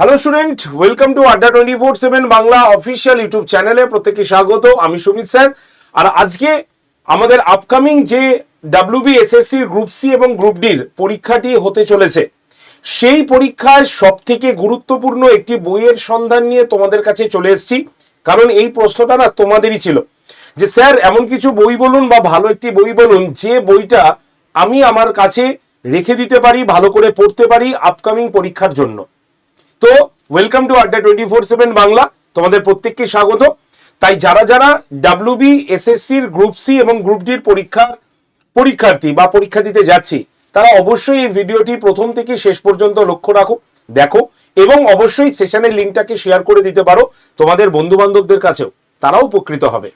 Hello student welcome to Adda twenty four seven Bangla official YouTube চ্যানেলে প্রত্যেককে স্বাগত। আমি সুমিত স্যার। আর আজকে আমাদের আপকামিং যে ডাব্লিউবি এসএসসি গ্রুপ সি এবং গ্রুপ ডির পরীক্ষাটি হতে চলেছে, সেই পরীক্ষায় সব থেকে গুরুত্বপূর্ণ একটি বইয়ের সন্ধান নিয়ে তোমাদের কাছে চলে এসেছি। কারণ এই প্রশ্নটা না তোমাদেরই ছিল। যে স্যার, এমন কিছু বই বলুন বা ভালো একটি বই বলুন, যে বইটা আমি আমার কাছে রেখে দিতে পারি, ভালো করে পড়তে পারি আপকামিং পরীক্ষার জন্য। তো welcome to Adda twenty four seven Bangla তোমাদের প্রত্যেককে স্বাগত। তাই যারা যারা ডাব্লিউবি এসএসসির গ্রুপ সি এবং গ্রুপ ডির পরীক্ষার পরীক্ষার্থী বা পরীক্ষা দিতে যাচ্ছি, তারা অবশ্যই এই ভিডিওটি প্রথম থেকে শেষ পর্যন্ত লক্ষ্য রাখো, দেখো এবং অবশ্যই সেশনের লিঙ্কটাকে শেয়ার করে দিতে পারো তোমাদের বন্ধু বান্ধবদের কাছেও, তারাও উপকৃত হবে।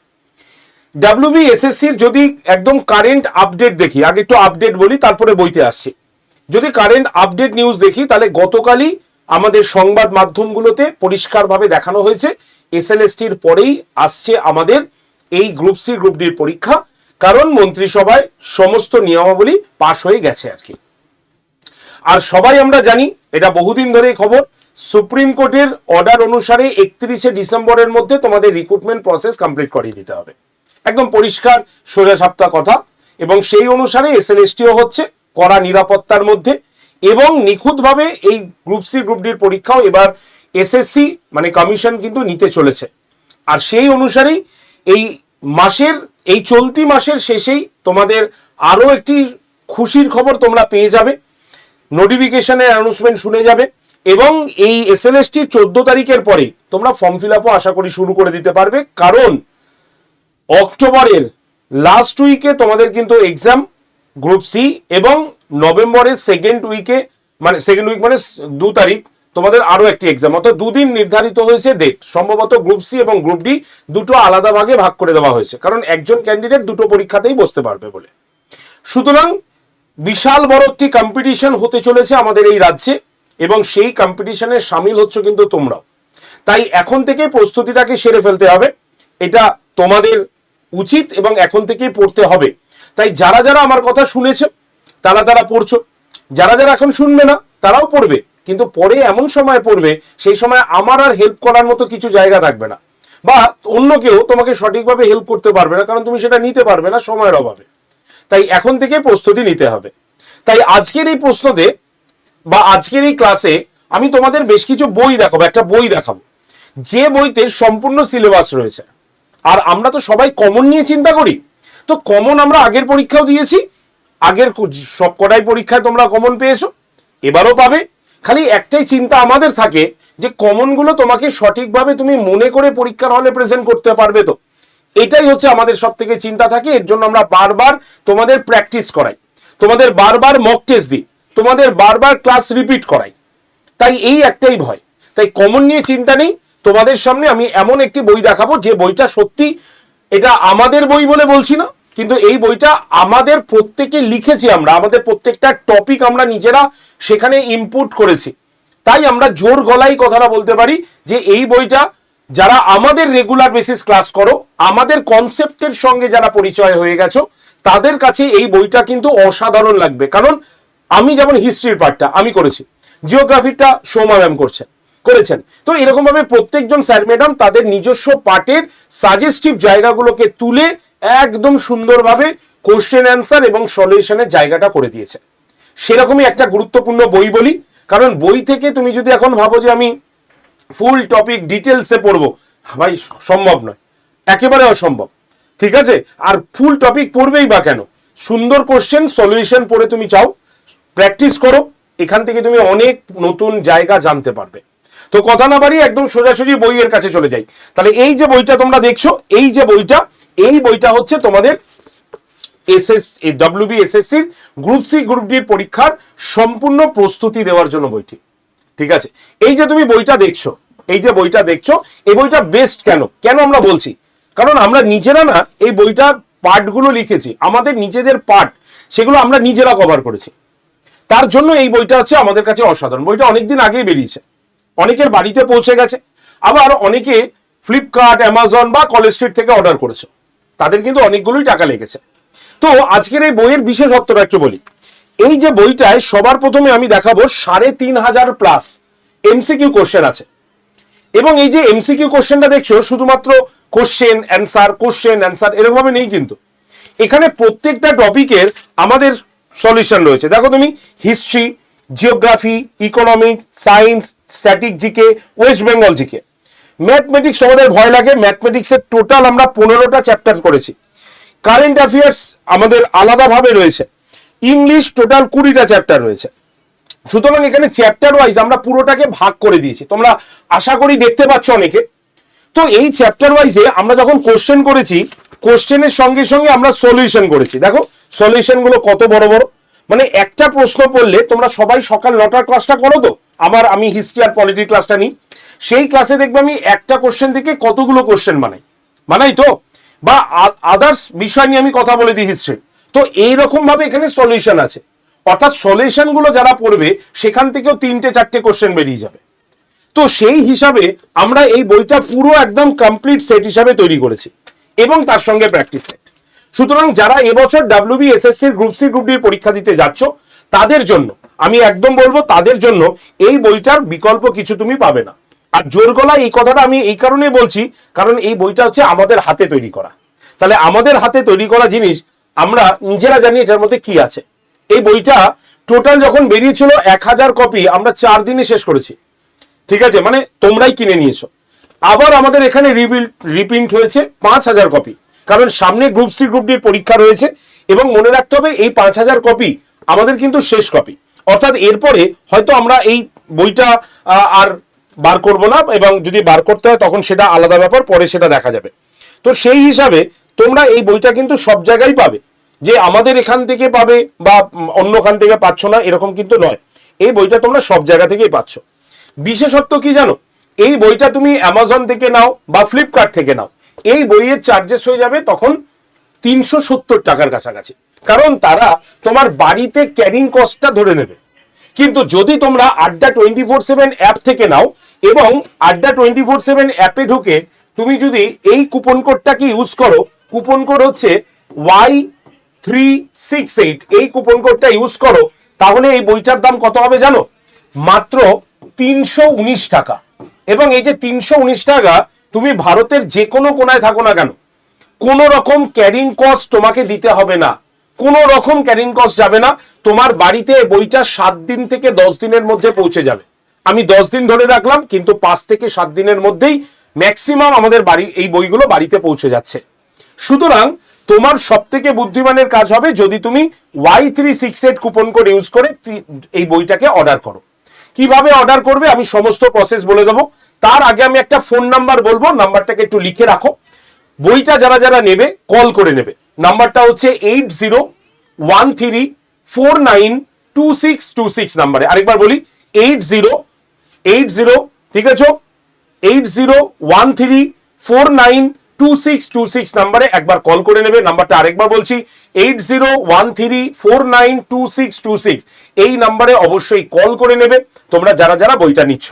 ডাব্লিউবি এসএসসির যদি একদম কারেন্ট আপডেট দেখি, আগে একটু আপডেট বলি, তারপরে বইতে আসছি। যদি কারেন্ট আপডেট নিউজ দেখি, তাহলে গতকালই আমাদের সংবাদ মাধ্যমগুলোতে পরিষ্কারভাবে দেখানো হয়েছে। এসএলএসটির পরেই আসছে আমাদের এই গ্রুপ সি, গ্রুপ ডির পরীক্ষা। কারণ মন্ত্রিসভায় সমস্ত নিয়মাবলী পাশ হয়ে গেছে আর কি। আর সবাই আমরা জানি, এটা বহুদিন ধরে খবর, সুপ্রিম কোর্টের অর্ডার অনুসারে একত্রিশে ডিসেম্বরের মধ্যে তোমাদের রিক্রুটমেন্ট প্রসেস কমপ্লিট করিয়ে দিতে হবে। একদম পরিষ্কার সোজা সাপ্তাহ কথা। এবং সেই অনুসারে এসএলএসটিও হচ্ছে, কড়া নিরাপত্তার মধ্যে। এবং নিখুঁতভাবে এই গ্রুপ সি গ্রুপ ডির পরীক্ষাও এবার এসএসসি মানে কমিশন কিন্তু নিতে চলেছে। আর সেই অনুসারেই এই মাসের, এই চলতি মাসের শেষেই তোমাদের আরও একটি খুশির খবর তোমরা পেয়ে যাবে। নোটিফিকেশনের অ্যানাউন্সমেন্ট শুনে যাবে এবং এই এসএলএসটি চোদ্দ তারিখের পরে তোমরা ফর্ম ফিল আপও আশা করি শুরু করে দিতে পারবে। কারণ অক্টোবরের লাস্ট উইকে তোমাদের কিন্তু এক্সাম গ্রুপ সি এবং নভেম্বরের সেকেন্ড উইকে মানে সেকেন্ড উইক মানে দু তারিখ, তোমাদের আরও একটি এক্সাম অর্থাৎ দুদিন নির্ধারিত হয়েছে ডেট সম্ভবত গ্রুপ সি এবং গ্রুপ ডি দুটো আলাদা ভাগে ভাগ করে দেওয়া হয়েছে, কারণ একজন ক্যান্ডিডেট দুটো পরীক্ষাতেই বসতে পারবে বলে। সুতরাং বিশাল বড় একটি কম্পিটিশন হতে চলেছে আমাদের এই রাজ্যে, এবং সেই কম্পিটিশনে সামিল হচ্ছে কিন্তু তোমরাও। তাই এখন থেকে প্রস্তুতিটাকে সেরে ফেলতে হবে। এটা তোমাদের উচিত এবং এখন থেকেই পড়তে হবে। তাই যারা যারা আমার কথা শুনেছে তারা তারা পড়ছো। যারা যারা এখন শুনবে না, তারাও পড়বে। কিন্তু পরে এমন সময় পড়বে, সেই সময় আমার আর হেল্প করার মতো কিছু জায়গা থাকবে না। বা অন্য কেউ তোমাকে সঠিকভাবে হেল্প করতে পারবে না, কারণ তুমি সেটা নিতে পারবে না সময়ের অভাবে। তাই এখন থেকে প্রস্তুতি নিতে হবে। তাই আজকের এই প্রশ্নতে বা আজকের এই ক্লাসে আমি তোমাদের বেশ কিছু বই দেখাবো, একটা বই দেখাবো। যে বইতে সম্পূর্ণ সিলেবাস রয়েছে। আর আমরা তো সবাই কমন নিয়ে চিন্তা করি। তো কমন আমরা আগের পরীক্ষাও দিয়েছি আগের সব কটাই পরীক্ষায় তোমরা কমন পেয়েছ, এবারও পাবে। খালি একটাই চিন্তা আমাদের থাকে যে কমনগুলো তোমাকে সঠিকভাবে তুমি মনে করে পরীক্ষার হলে প্রেজেন্ট করতে পারবে তো। এটাই হচ্ছে আমাদের সব থেকে চিন্তা থাকে, এর জন্য আমরা বারবার তোমাদের প্র্যাকটিস করাই। তোমাদের বারবার মক টেস্ট দিই, তোমাদের বারবার ক্লাস রিপিট করাই। তাই এই একটাই ভয়। তাই কমন নিয়ে চিন্তা নেই, তোমাদের সামনে আমি এমন একটি বই দেখাবো যে বইটা সত্যি, এটা আমাদের বই বলে বলছি না কিন্তু এই বইটা আমাদের প্রত্যেকে লিখেছি আমরা, আমাদের প্রত্যেকটা টপিক আমরা নিজেরা সেখানে ইনপুট করেছি। তাই আমরা জোর গলায় কথাটা বলতে পারি যে এই বইটা যারা আমাদের রেগুলার বেসিস ক্লাস করো, আমাদের কনসেপ্টের সঙ্গে যারা পরিচয় হয়ে গেছো, তাদের কাছে এই বইটা কিন্তু অসাধারণ লাগবে। কারণ আমি যেমন হিস্ট্রির পার্টটা আমি করেছি। জিওগ্রাফিটা সৌমা ম্যাম করছেন, করেছেন। তো এরকমভাবে প্রত্যেকজন স্যার ম্যাডাম তাদের নিজস্ব পার্টের সাজেস্টিভ জায়গাগুলোকে তুলে একদম সুন্দরভাবে কোশ্চেন অ্যান্সার এবং সলিউশনের জায়গাটা করে দিয়েছে। সেরকমই একটা গুরুত্বপূর্ণ বই বলি, কারণ বই থেকে তুমি যদি এখন ভাবো যে আমি ফুল টপিক ডিটেলসে পড়ব, ভাই, সম্ভব নয়। একেবারে অসম্ভব। ঠিক আছে? আর ফুল টপিক পড়বেই বা কেন? সুন্দর কোশ্চেন সলিউশন পড়ে তুমি চাও প্র্যাকটিস করো, এখান থেকে তুমি অনেক নতুন জায়গা জানতে পারবে। তো কথা না বাড়িয়ে একদম সোজাসুজি বইয়ের কাছে চলে যাই। তাহলে এই যে বইটা তোমরা দেখছ, এই যে বইটা, এই বইটা হচ্ছে তোমাদের এসএস ডব্লিউবি এসএসসির গ্রুপ সি গ্রুপ ডির পরীক্ষার সম্পূর্ণ প্রস্তুতি দেওয়ার জন্য বইটি। ঠিক আছে? এই যে তুমি বইটা দেখছ, এই যে বইটা দেখছ, এই বইটা বেস্ট কেন? কেন আমরা বলছি? কারণ আমরা নিজেরা না এই বইটার পার্টগুলো লিখেছি। আমাদের নিজেদের পার্ট সেগুলো আমরা নিজেরা কভার করেছি। তার জন্য এই বইটা হচ্ছে আমাদের কাছে অসাধারণ। বইটা অনেকদিন আগেই বেরিয়েছে। অনেকের বাড়িতে পৌঁছে গেছে। আবার অনেকে ফ্লিপকার্ট অ্যামাজন বা কলেজ স্ট্রিট থেকে অর্ডার করেছে। তাদের কিন্তু অনেকগুলোই টাকা লেগেছে। তো আজকের এই বইয়ের বিশেষত্বটা একটু বলি। এই যে বইটায় সবার প্রথমে আমি দেখাবো সাড়ে তিন হাজার প্লাস এমসিকিউ কোশ্চেন আছে। এবং এই যে এমসিকিউ কোশ্চেনটা দেখছ, শুধুমাত্র কোশ্চেন অ্যান্সার কোশ্চেন অ্যান্সার এরকমভাবে নেই কিন্তু। এখানে প্রত্যেকটা টপিকের আমাদের সলিউশন রয়েছে। দেখো তুমি history geography economic science static GK West Bengal GK mathematics তোমাদের ভয় লাগে ম্যাথমেটিক্সের টোটাল আমরা পনেরোটা চ্যাপ্টার করেছি। কারেন্ট অ্যাফেয়ার্স আমাদের আলাদাভাবে রয়েছে। ইংলিশ টোটাল কুড়িটা চ্যাপ্টার রয়েছে। সুতরাং এখানে চ্যাপ্টার ওয়াইজ আমরা পুরোটাকে ভাগ করে দিয়েছি। তোমরা আশা করি দেখতে পাচ্ছ অনেকে। তো এই চ্যাপ্টার ওয়াইজে আমরা যখন কোশ্চেন করেছি কোশ্চেনের সঙ্গে সঙ্গে আমরা সলিউশন করেছি। দেখো সলিউশনগুলো কত বড় বড়। মানে একটা প্রশ্ন পড়লে তোমরা সবাই সকাল নটার ক্লাসটা করো তো? আমার, আমি হিস্ট্রি আর পলিটি ক্লাসটা নিই। সেই ক্লাসে দেখবে আমি একটা কোশ্চেন থেকে কতগুলো কোশ্চেন বানাই। বানাই তো? বা আদার্স বিষয় নিয়ে আমি কথা বলে দিই হিস্ট্রি তো এইরকম ভাবে এখানে সলিউশন আছে। অর্থাৎ সলিউশনগুলো যারা পড়বে, সেখান থেকেও তিনটে, চারটে কোশ্চেন বেরিয়ে যাবে। তো সেই হিসাবে আমরা এই বইটা পুরো একদম কমপ্লিট সেট হিসাবে তৈরি করেছি। এবং তার সঙ্গে প্র্যাকটিস সেট সুতরাং যারা এবছর WB SSC group C group ডির পরীক্ষা দিতে যাচ্ছ, তাদের জন্য, আমি একদম বলব তাদের জন্য এই বইটার বিকল্প কিছু তুমি পাবে না। আর জোর গলায় এই কথাটা আমি এই কারণে বলছি, কারণ এই বইটা হচ্ছে আমাদের হাতে তৈরি করা। তাহলে আমাদের হাতে তৈরি করা জিনিস, আমরা নিজেরা জানি এটার মধ্যে কি আছে। এই বইটা টোটাল যখন বেরিয়েছিল এক হাজার কপি, আমরা চার দিনে শেষ করেছি। ঠিক আছে? মানে তোমরাই কিনে নিয়েছো। আবার আমাদের এখানে রিপ্রিন্ট হয়েছে পাঁচ হাজার কপি। কারণ সামনে গ্রুপ সি গ্রুপ ডির পরীক্ষা রয়েছে এবং মনে রাখতে হবে এই পাঁচ হাজার কপি আমাদের কিন্তু শেষ কপি অর্থাৎ এরপরে হয়তো আমরা এই বইটা আর বার করব না এবং যদি বার করতে হয় তখন সেটা আলাদা ব্যাপার পরে সেটা দেখা যাবে। তো সেই হিসাবে তোমরা এই বইটা কিন্তু সব জায়গায় পাবে। যে আমাদের এখান থেকে পাবে বা উম, অন্য খান থেকে পাচ্ছ না এরকম কিন্তু নয়। এই বইটা তোমরা সব জায়গা থেকেই পাচ্ছ। বিশেষত্ব কি জানো? এই বইটা তুমি অ্যামাজন থেকে নাও বা ফ্লিপকার্ট থেকে নাও। এই বইয়ের চার্জেস হয়ে যাবে তখন তিনশো সত্তর টাকার কাছাকাছি। কারণ তারা তোমার বাড়িতে ক্যারিং কস্টটা ধরে নেবে। কিন্তু যদি তোমরা আড্ডা টোয়েন্টি ফোর সেভেন অ্যাপ থেকে নাও এবং আড্ডা টোয়েন্টি ফোর সেভেন অ্যাপে ঢুকে তুমি যদি এই কুপন কোডটাকে ইউজ করো কুপন কোড হচ্ছে ওয়াই থ্রি সিক্স এইট এই কুপন কোডটা ইউজ করো, তাহলে এই বইটার দাম কত হবে জানো? মাত্র তিনশো উনিশ টাকা। এবং এই যে তিনশো উনিশ টাকা তুমি ভারতের যে কোনো কোনায় থাকো না কেন? কোনো রকম ক্যারিং কস্ট তোমাকে দিতে হবে না। কোনো রকম ক্যারিং কস্ট যাবে না। তোমার বাড়িতে বইটা সাত দিন থেকে দশ দিনের মধ্যে পৌঁছে যাবে। আমি দশ দিন ধরে রাখলাম, কিন্তু পাঁচ থেকে সাত দিনের মধ্যেই ম্যাক্সিমাম আমাদের বাড়ি, এই বইগুলো বাড়িতে পৌঁছে যাচ্ছে। সুতরাং তোমার সব থেকে বুদ্ধিমানের কাজ হবে যদি তুমি Y three six eight coupon code use করে এই বইটাকে অর্ডার করো। কীভাবে অর্ডার করবে আমি সমস্ত প্রসেস বলে দেবো। তার আগে আমি একটা ফোন নাম্বার বলব নাম্বারটাকে একটু লিখে রাখো। বইটা যারা যারা নেবে কল করে নেবে। নাম্বারটা হচ্ছে eight zero one three four nine two six two six নাম্বারে আরেকবার বলি এইট জিরো এইট জিরো ঠিক আছে? Eight zero one three four nine two six two six নাম্বারে একবার কল করে নেবে। নাম্বারটা আরেকবার বলছি eight zero one three four nine two six two six এই নাম্বারে অবশ্যই কল করে নেবে। তোমরা যারা যারা বইটা নিচ্ছ।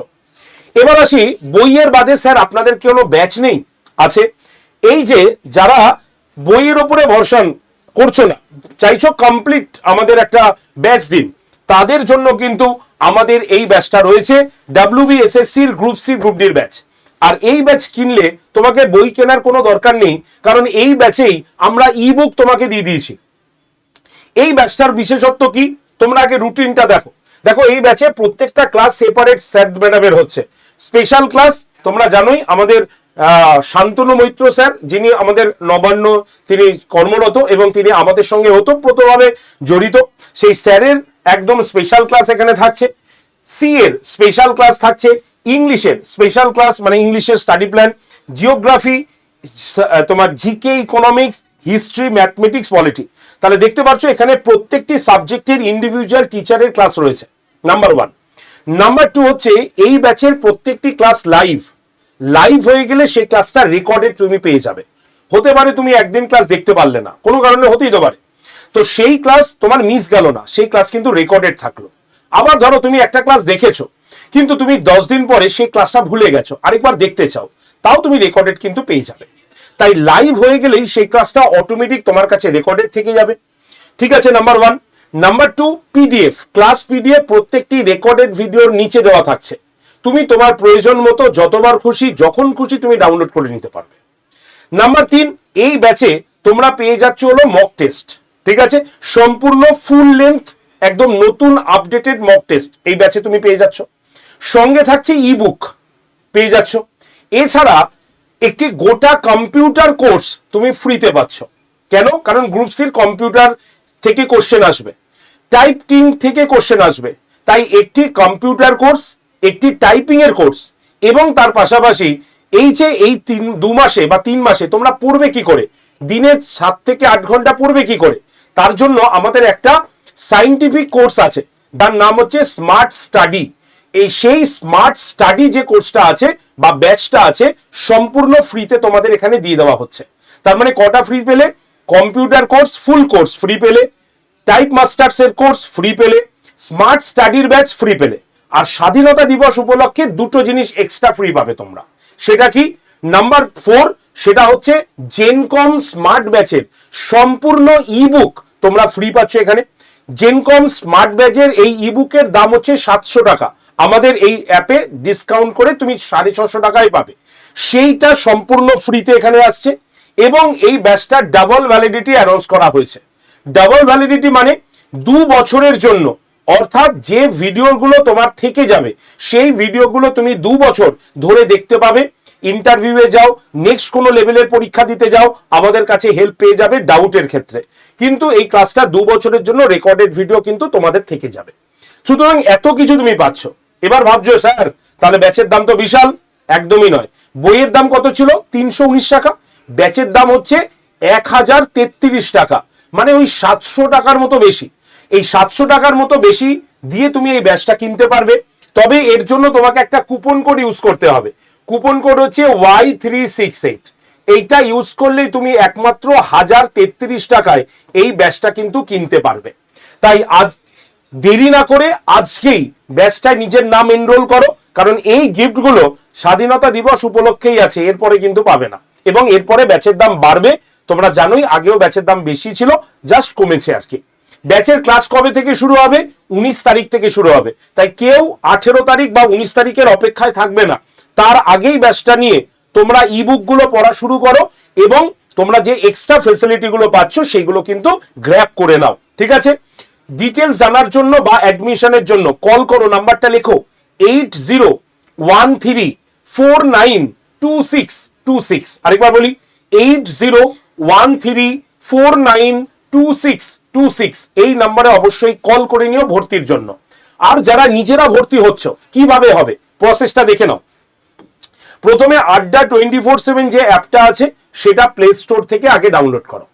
এবার আসি, বইয়ের বাদে স্যার আপনাদের কোনো ব্যাচ নেই? আছে। এই যে যারা বইয়ের ওপরে ভরসা করছ না, চাইছো কমপ্লিট আমাদের একটা ব্যাচ দিন, তাদের জন্য কিন্তু আমাদের এই ব্যাচটা রয়েছে ডাব্লিউবি এসএসসির গ্রুপ সি গ্রুপ ডির ব্যাচ আর এই ব্যাচ কিনলে তোমাকে বই কেনার কোনো দরকার নেই, কারণ এই ব্যাচেই আমরা ই বুক তোমাকে দিয়ে দিয়েছি। এই ব্যাচটার বিশেষত্ব কি? তোমরা আগে রুটিনটা দেখো। দেখো, এই ব্যাচে প্রত্যেকটা ক্লাস সেপারেট স্যার ম্যাডামের হচ্ছে। স্পেশাল ক্লাস তোমরা জানোই, আমাদের শান্তনু মৈত্র স্যার যিনি আমাদের নবান্ন, তিনি কর্মরত এবং তিনি আমাদের সঙ্গে ওতপ্রোতভাবে জড়িত। সেই স্যারের একদম স্পেশাল ক্লাস এখানে থাকছে। সি এর স্পেশাল ক্লাস থাকছে। ইংলিশের স্পেশাল ক্লাস মানে ইংলিশের স্টাডি প্ল্যান জিওগ্রাফি তোমার GK economics history mathematics polity তাহলে দেখতে পাচ্ছ এখানে প্রত্যেকটি সাবজেক্টের ইন্ডিভিজুয়াল টিচারের ক্লাস রয়েছে। নাম্বার ওয়ান নাম্বার টু হচ্ছে এই ব্যাচের প্রত্যেকটি ক্লাস লাইভ লাইভ হয়ে গেলে সেই ক্লাসটা রেকর্ডেড তুমি পেয়ে যাবে। হতে পারে তুমি একদিন ক্লাস দেখতে পারলে না। কোনো কারণে হতেই তো পারে। তো সেই ক্লাস তোমার মিস গেল না। সেই ক্লাস কিন্তু রেকর্ডেড থাকল। আবার ধরো তুমি একটা ক্লাস দেখেছ। কিন্তু তুমি দশ দিন পরে সেই ক্লাসটা ভুলে গেছো। আরেকবার দেখতে চাও। তাও তুমি রেকর্ডেড কিন্তু পেয়ে যাবে। তাই লাইভ হয়ে গেলেই সেই ক্লাসটা অটোমেটিক তোমার কাছে রেকর্ডেড থেকে যাবে। ঠিক আছে number one number two PDF class PDF প্রত্যেকটি রেকর্ডেড ভিডিওর নিচে দেওয়া থাকছে। তুমি তোমার প্রয়োজন মতো যতবার খুশি, যখন খুশি তুমি ডাউনলোড করে নিতে পারবে। নাম্বার তিন, এই ব্যাচে তোমরা পেয়ে যাচ্ছ হলো মক টেস্ট ঠিক আছে? সম্পূর্ণ ফুল লেন্থ একদম নতুন আপডেটেড মক টেস্ট এই ব্যাচে তুমি পেয়ে যাচ্ছ। সঙ্গে থাকছে ইবুক পেয়ে যাচ্ছ। এছাড়া একটি গোটা কম্পিউটার কোর্স তুমি ফ্রিতে পাচ্ছ। কেন? কারণ গ্রুপ সির কম্পিউটার থেকে কোশ্চেন আসবে। টাইপিং থেকে কোশ্চেন আসবে। তাই একটি কম্পিউটার কোর্স একটি টাইপিং এর কোর্স এবং তার পাশাপাশি এই যে এই তিন, দু মাসে বা তিন মাসে তোমরা পড়বে কি করে? দিনে সাত থেকে আট ঘণ্টা পড়বে কি করে? তার জন্য আমাদের একটা সাইন্টিফিক কোর্স আছে। তার নাম হচ্ছে স্মার্ট স্টাডি এই সেই স্মার্ট স্টাডি যে কোর্সটা আছে বা ব্যাচটা আছে, সম্পূর্ণ ফ্রিতে তোমাদের এখানে দিয়ে দেওয়া হচ্ছে। তার মানে কটা ফ্রি পেলে? Computer course full course free পেলে। টাইপ মাস্টার্স এর কোর্স ফ্রি পেলে। স্মার্ট স্টাডির ব্যাচ ফ্রি পেলে। আর স্বাধীনতা দিবস উপলক্ষে দুটো জিনিস এক্সট্রা ফ্রি পাবে তোমরা। সেটা কি? নাম্বার ফোর সেটা হচ্ছে জেনকম স্মার্ট ব্যাচের সম্পূর্ণ ইবুক তোমরা ফ্রি পাচ্ছ এখানে। জেনকম স্মার্ট ব্যাচের এই ইবুকের দাম হচ্ছে সাতশো টাকা। আমাদের এই অ্যাপে ডিসকাউন্ট করে তুমি সাড়ে ছশো টাকায় পাবে। সেইটা সম্পূর্ণ ফ্রিতে এখানে আসছে এবং এই ব্যাচটা ডাবল ভ্যালিডিটি অ্যানাউন্স করা হয়েছে। ডাবল ভ্যালিডিটি মানে দু বছরের জন্য। অর্থাৎ যে ভিডিওগুলো তোমার থেকে যাবে, সেই ভিডিওগুলো তুমি দু বছর ধরে দেখতে পাবে। ইন্টারভিউয়ে যাও নেক্সট কোনো লেভেলের পরীক্ষা দিতে যাও, আমাদের কাছে হেল্প পেয়ে যাবে ডাউটের ক্ষেত্রে। কিন্তু এই ক্লাসটা দু বছরের জন্য রেকর্ডেড ভিডিও কিন্তু তোমাদের থেকে যাবে। সুতরাং এত কিছু তুমি পাচ্ছ। এবার ভাবছ, স্যার, তাহলে ব্যাচের দাম তো বিশাল। একদমই নয়। বইয়ের দাম কত ছিল? তিনশো উনিশ টাকা। ব্যাচের দাম হচ্ছে এক হাজার তেত্রিশ টাকা। মানে ওই সাতশো টাকার মতো বেশি। এই সাতশো টাকার মতো বেশি দিয়ে তুমি এই ব্যাচটা কিনতে পারবে। তবে এর জন্য তোমাকে একটা কুপন কোড ইউজ করতে হবে। কুপন কোড হচ্ছে ওয়াই থ্রি সিক্স এইট। এইটা ইউজ করলেই তুমি একমাত্র হাজার তেত্রিশ টাকায় এই ব্যাচটা কিন্তু কিনতে পারবে। তাই আজ দেরি না করে আজকেই ব্যাচটায় নিজের নাম এনরোল করো, কারণ এই গিফটগুলো স্বাধীনতা দিবস উপলক্ষেই আছে, এরপরে কিন্তু পাবে না। এবং এরপরে ব্যাচের দাম বাড়বে, তোমরা জানোই আগেও ব্যাচের দাম বেশি ছিল জাস্ট কমেছে আর কি। ব্যাচের ক্লাস কবে থেকে শুরু হবে? উনিশ তারিখ থেকে শুরু হবে। তাই কেউ আঠেরো তারিখ বা উনিশ তারিখের অপেক্ষায় থাকবে না। তার আগেই ব্যাচটা নিয়ে তোমরা ইবুকগুলো পড়া শুরু করো এবং তোমরা যে এক্সট্রা ফেসিলিটি গুলো পাচ্ছ সেইগুলো কিন্তু গ্র্যাপ করে নাও। ঠিক আছে? ডিটেলস জানার জন্য বা অ্যাডমিশনের জন্য কল করো, নাম্বারটা লেখো eight zero one three four nine two six two six আরেকবার বলি eight zero one three four nine two six two six এই নাম্বারে অবশ্যই কল করে নিও ভর্তির জন্য। আর যারা নিজেরা ভর্তি হচ্ছ, কীভাবে হবে? প্রসেসটা দেখে নাও। প্রথমে আড্ডা টোয়েন্টি ফোর সেভেন যে অ্যাপটা আছে, সেটা প্লে স্টোর থেকে আগে ডাউনলোড করো।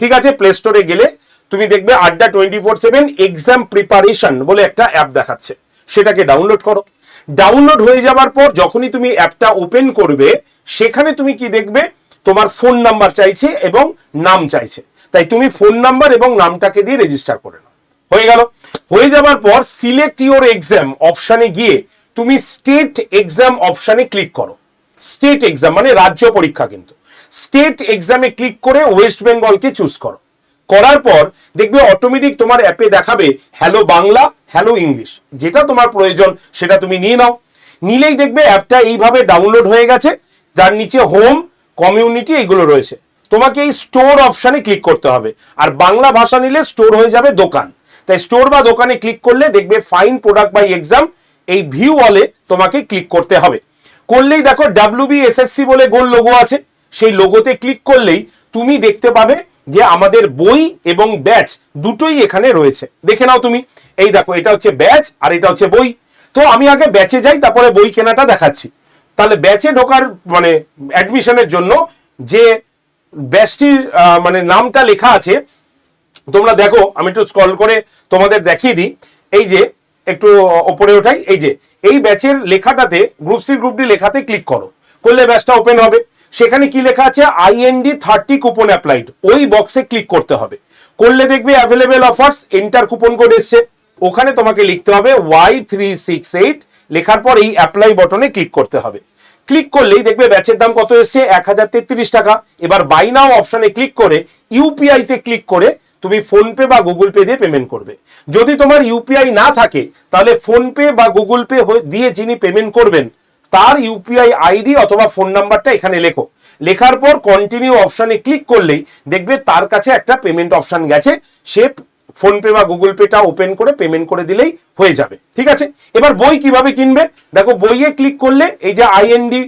ঠিক আছে? প্লে স্টোরে গেলে তুমি দেখবে Adda twenty four seven exam preparation বলে একটা অ্যাপ দেখাচ্ছে। সেটাকে ডাউনলোড করো। ডাউনলোড হয়ে যাওয়ার পর যখনই তুমি অ্যাপটা ওপেন করবে, সেখানে তুমি কি দেখবে? তোমার ফোন নাম্বার চাইছে এবং নাম চাইছে। তাই তুমি ফোন নাম্বার এবং নামটাকে দিয়ে রেজিস্টার করে নাও। হয়ে গেল। হয়ে যাবার পর সিলেক্ট ইওর এক্সাম অপশানে গিয়ে তুমি স্টেট এক্সাম অপশানে ক্লিক করো। স্টেট এক্সাম মানে রাজ্য পরীক্ষা কিন্তু। স্টেট এক্সামে ক্লিক করে ওয়েস্ট বেঙ্গলকে চুজ করো। করার পর দেখবে অটোমেটিক তোমার অ্যাপে দেখাবে হ্যালো বাংলা হ্যালো ইংলিশ যেটা তোমার প্রয়োজন, সেটা তুমি নিয়ে নাও। নিলেই দেখবে অ্যাপটা এইভাবে ডাউনলোড হয়ে গেছে, যার নিচে হোম কমিউনিটি এইগুলো রয়েছে। তোমাকে এই স্টোর অপশানে ক্লিক করতে হবে। আর বাংলা ভাষা নিলে স্টোর হয়ে যাবে দোকান। তাই স্টোর বা দোকানে ক্লিক করলে দেখবে ফাইন প্রোডাক্ট বাই এক্সাম এই ভিউ ওয়ালে তোমাকে ক্লিক করতে হবে। করলেই দেখো ডাব্লিউবি এসএসসি বলে গোল লোগো আছে। সেই লোগোতে ক্লিক করলেই তুমি দেখতে পাবে যে আমাদের বই এবং ব্যাচ দুটোই এখানে রয়েছে। দেখে নাও তুমি। এই দেখো, এটা হচ্ছে ব্যাচ আর এটা হচ্ছে বই। তো আমি আগে ব্যাচে যাই, তারপরে বই কেনাটা দেখাচ্ছি। তাহলে ব্যাচে ঢোকার মানে অ্যাডমিশনের জন্য যে ব্যাচটির মানে নামটা লেখা আছে, তোমরা দেখো, আমি একটু স্কল করে তোমাদের দেখিয়ে দিই। এই যে, একটু ওপরে ওঠাই। এই যে, এই ব্যাচের লেখাটাতে গ্রুপ সি গ্রুপ ডি লেখাতে ক্লিক করো। করলে ব্যাচটা ওপেন হবে। সেখানে কি লেখা আছে? আইএনডি থার্টি কুপন অ্যাপ্লাইড ওই বক্সে ক্লিক করতে হবে। করলে দেখবে available offers enter coupon code এসছে। ওখানে তোমাকে লিখতে হবে ওয়াই থ্রি সিক্স এইট লেখার পর এই অ্যাপ্লাই বটনে ক্লিক করতে হবে। ক্লিক করলেই দেখবে ব্যাচের দাম কত এসছে? এক হাজার তেত্রিশ টাকা। এবার বাই নাও অপশনে ক্লিক করে ইউপিআই তে ক্লিক করে তুমি ফোনপে বা গুগল পে দিয়ে পেমেন্ট করবে। যদি তোমার ইউপিআই না থাকে, তাহলে ফোনপে বা গুগল পে দিয়ে যিনি পেমেন্ট করবেন তার ইউপিআই আইডি অথবা ফোন নাম্বারটা এখানে লেখো। লেখার পর কন্টিনিউ অপশানে ক্লিক করলেই দেখবে তার কাছে একটা পেমেন্ট অপশান গেছে। সে ফোনপে বা গুগল পেটা ওপেন করে পেমেন্ট করে দিলেই হয়ে যাবে। ঠিক আছে? এবার বই কীভাবে কিনবে? দেখো, বইয়ে ক্লিক করলে এই যে আইএনডি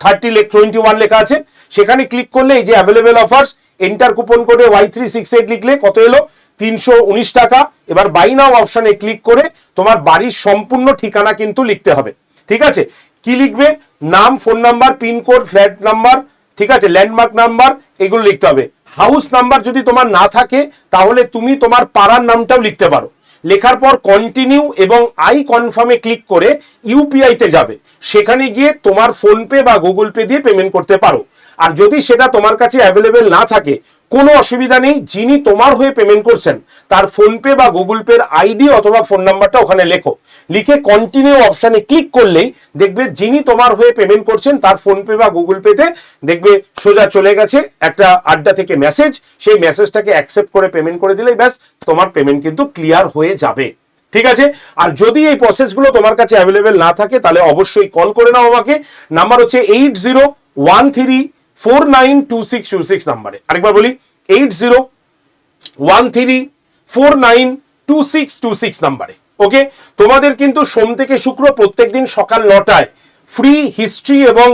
থার্টি লেখ টোয়েন্টি ওয়ান লেখা আছে। সেখানে ক্লিক করলে এই যে অ্যাভেলেবেল অফার্স এন্টার কুপন কোডে ওয়াই থ্রি সিক্স এইট লিখলে কত এলো? তিনশো উনিশ টাকা। এবার বাই নাও অপশানে ক্লিক করে তোমার বাড়ির সম্পূর্ণ ঠিকানা কিন্তু লিখতে হবে। ঠিক আছে? কি লিখবে? নাম phone number pincode flat number ঠিক আছে? ল্যান্ডমার্ক নাম্বার এগুলো লিখতে হবে। হাউস নাম্বার যদি তোমার না থাকে, তাহলে তুমি তোমার পাড়ার নামটাও লিখতে পারো। লেখার পর কন্টিনিউ এবং আই কনফার্মে ক্লিক করে ইউপিআইতে যাবে। সেখানে গিয়ে তোমার ফোনপে বা গুগল পে দিয়ে পেমেন্ট করতে পারো। আর যদি সেটা তোমার কাছে অ্যাভেলেবেল না থাকে, কোনো অসুবিধা নেই, যিনি তোমার হয়ে পেমেন্ট করছেন, তার ফোনপে বা গুগল পের আইডি অথবা ফোন নাম্বারটা ওখানে লেখো। লিখে কন্টিনিউ অপশানে ক্লিক করলেই দেখবে যিনি তোমার হয়ে পেমেন্ট করছেন, তার ফোনপে বা গুগল পেতে দেখবে সোজা চলে গেছে, একটা আড্ডা থেকে মেসেজ সেই মেসেজটাকে অ্যাকসেপ্ট করে পেমেন্ট করে দিলেই ব্যাস, তোমার পেমেন্ট কিন্তু ক্লিয়ার হয়ে যাবে। ঠিক আছে? আর যদি এই প্রসেসগুলো তোমার কাছে অ্যাভেলেবেল না থাকে, তাহলে অবশ্যই কল করে নাও আমাকে। নাম্বার হচ্ছে eight zero one three four nine two six two six নাম্বারে। আরেকবার বলি eight zero one three four nine two six two six নাম্বারে। ওকে তোমাদের কিন্তু সোম থেকে শুক্র প্রত্যেক দিন সকাল নটায় ফ্রি হিস্ট্রি এবং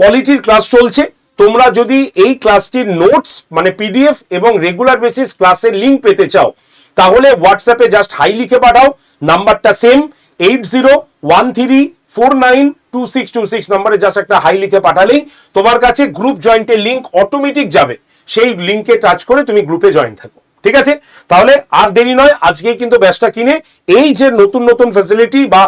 পলিটির ক্লাস চলছে। তোমরা যদি এই ক্লাসটির নোটস মানে পিডিএফ এবং রেগুলার বেসিস ক্লাসের লিঙ্ক পেতে চাও, তাহলে হোয়াটসঅ্যাপে জাস্ট হাই লিখে পাঠাও। নাম্বারটা same eight zero one three four nine two six two six নাম্বারে জাস্ট একটা হাই লিখে পাঠালেই তোমার কাছে গ্রুপ জয়েন্টের লিঙ্ক অটোমেটিক যাবে। সেই লিঙ্কে টাচ করে তুমি গ্রুপে জয়েন থাকো। ঠিক আছে? তাহলে আর দেরি নয়, আজকেই কিন্তু ব্যাচটা কিনে এই যে নতুন নতুন ফ্যাসিলিটি বা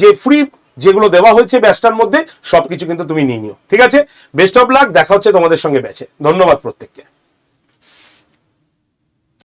যে ফ্রি যেগুলো দেওয়া হয়েছে ব্যাচটার মধ্যে, সবকিছু কিন্তু তুমি নিয়ে নিও। ঠিক আছে? বেস্ট অফ লাক দেখা হচ্ছে তোমাদের সঙ্গে ব্যাচে। ধন্যবাদ প্রত্যেককে।